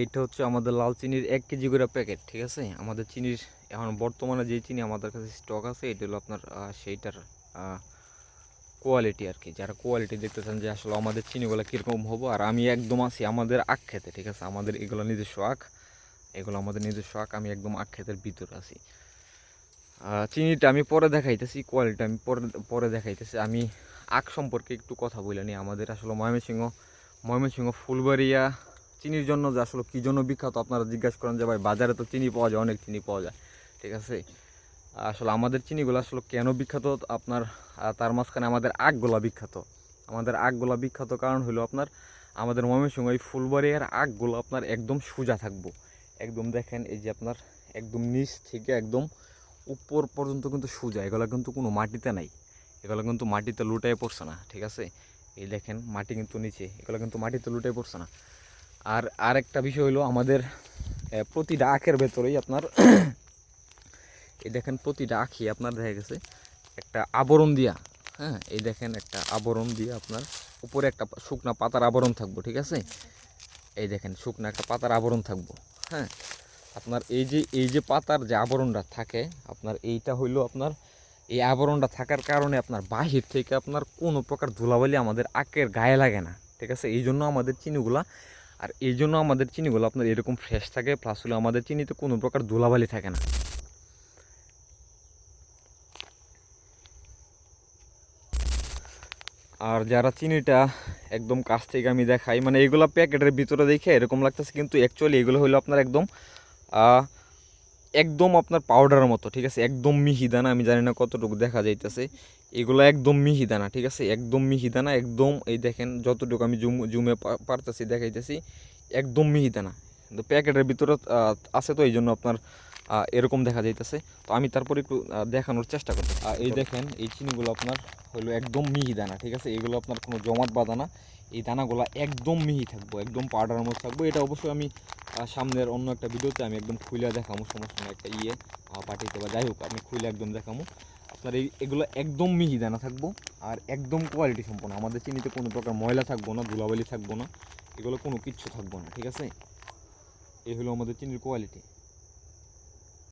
এইটা হচ্ছে আমাদের লাল চিনির এক কেজি করে প্যাকেট, ঠিক আছে? আমাদের চিনির এখন বর্তমানে যে চিনি আমাদের কাছে স্টক আছে, এটা হলো আপনার সেইটার কোয়ালিটি আর কি। যারা কোয়ালিটি দেখতে চান যে আসলে আমাদের চিনিগুলো কীরকম হব, আর আমি একদম আছি আমাদের আখ খেতে, ঠিক আছে? আমাদের এগুলো নিজস্ব আখ, এগুলো আমাদের নিজস্ব আখ, আমি একদম আখ ক্ষেতের ভিতরে আছি। চিনিটা আমি পরে দেখাইতেছি কোয়ালিটি আমি পরে পরে দেখাইতেছি। আমি আখ সম্পর্কে একটু কথা বলে নিই। আমাদের আসলে ময়মনসিংহ ময়মনসিংহ ফুলবাড়িয়া চিনির জন্য যে আসলে কী জন্য বিখ্যাত আপনারা জিজ্ঞাসা করেন যে ভাই বাজারে তো চিনি পাওয়া যায়, অনেক চিনি পাওয়া যায়। ঠিক আছে? আসলে আমাদের চিনিগুলো আসলে কেন বিখ্যাত? আপনার তার মাঝখানে আমাদের আখগুলা বিখ্যাত। আমাদের আখগুলা বিখ্যাত কারণ হলো আপনার, আমাদের ময়মনসিংহ এই ফুলবাড়িয়ার আখগুলো আপনার একদম সোজা থাকব। একদম দেখেন এই যে আপনার একদম নিচ থেকে একদম উপর পর্যন্ত কিন্তু সোজা। এগুলো কিন্তু কোনো মাটিতে নাই। এগুলো কিন্তু মাটিতে লুটাই পড়ছে না। ঠিক আছে? এই দেখেন মাটি কিন্তু নিচে। এগুলো কিন্তু মাটিতে লুটাই পড়ছে না। আর আরেকটা বিষয় হলো আমাদের প্রতিটা আখের ভেতরেই আপনার, এই দেখেন প্রতিটা আখি আপনার দেখা গেছে, একটা আবরণ দিয়া হ্যাঁ এই দেখেন একটা আবরণ দিয়ে আপনার উপরে একটা শুকনা পাতার আবরণ থাকব, ঠিক আছে? এই দেখেন শুকনা একটা পাতার আবরণ থাকব হ্যাঁ? আপনার এই যে এই যে পাতার যে আবরণটা থাকে, আপনার এইটা হইল আপনার, এই আবরণটা থাকার কারণে আপনার বাহির থেকে আপনার কোনো প্রকার ধুলাবালি আমাদের আখের গায়ে লাগে না, ঠিক আছে? এই জন্য আমাদের চিনিগুলা আর এই জন্য আমাদের চিনিগুলো আপনার এরকম ফ্রেশ থাকে প্লাস হলে আমাদের চিনিতে কোনো প্রকার ধুলাবালি থাকে না। আর যারা চিনিটা একদম কাছ থেকে আমি দেখাই মানে এগুলো প্যাকেটের ভিতরে দেখে এরকম লাগতেছে, কিন্তু অ্যাকচুয়ালি এগুলো হলো আপনার একদম একদম আপনার পাউডারের মতো, ঠিক আছে? একদম মিহি দানা, আমি জানি না কতটুকু দেখা যাইতেছে। এগুলো একদম মিহিদানা ঠিক আছে? একদম মিহি দানা, একদম, এই দেখেন, যতটুকু আমি জুম, জুমে পারতেছি, দেখাইতেছি, একদম মিহি দানা। কিন্তু প্যাকেটের ভিতরে আছে তো এই জন্য আপনার এরকম দেখা যাইতেছে। তো আমি তারপরে একটু দেখানোর চেষ্টা করতেছি। আহ, এই দেখেন এই চিনিগুলো আপনার হলো একদম মিহি দানা ঠিক আছে? এগুলো আপনার কোনো জমাট বা দানা এই দানাগুলো একদম মিহি থাকব একদম পাউডারের মতো থাকব। এটা অবশ্যই আমি সামনের অন্য একটা ভিডিওতে আমি একদম খুলে দেখামো সমস্যা নেই একটা ইয়ে পাঠিয়ে বা যাই হোক আমি খুলে একদম দেখামো। আপনার এই এগুলো একদম মিহি দানা থাকব আর একদম কোয়ালিটি সম্পন্ন। আমাদের চিনিতে কোনো প্রকার ময়লা থাকব না ধুলাবালি থাকব না এগুলো কোনো কিচ্ছু থাকব না ঠিক আছে? এই হলো আমাদের চিনির কোয়ালিটি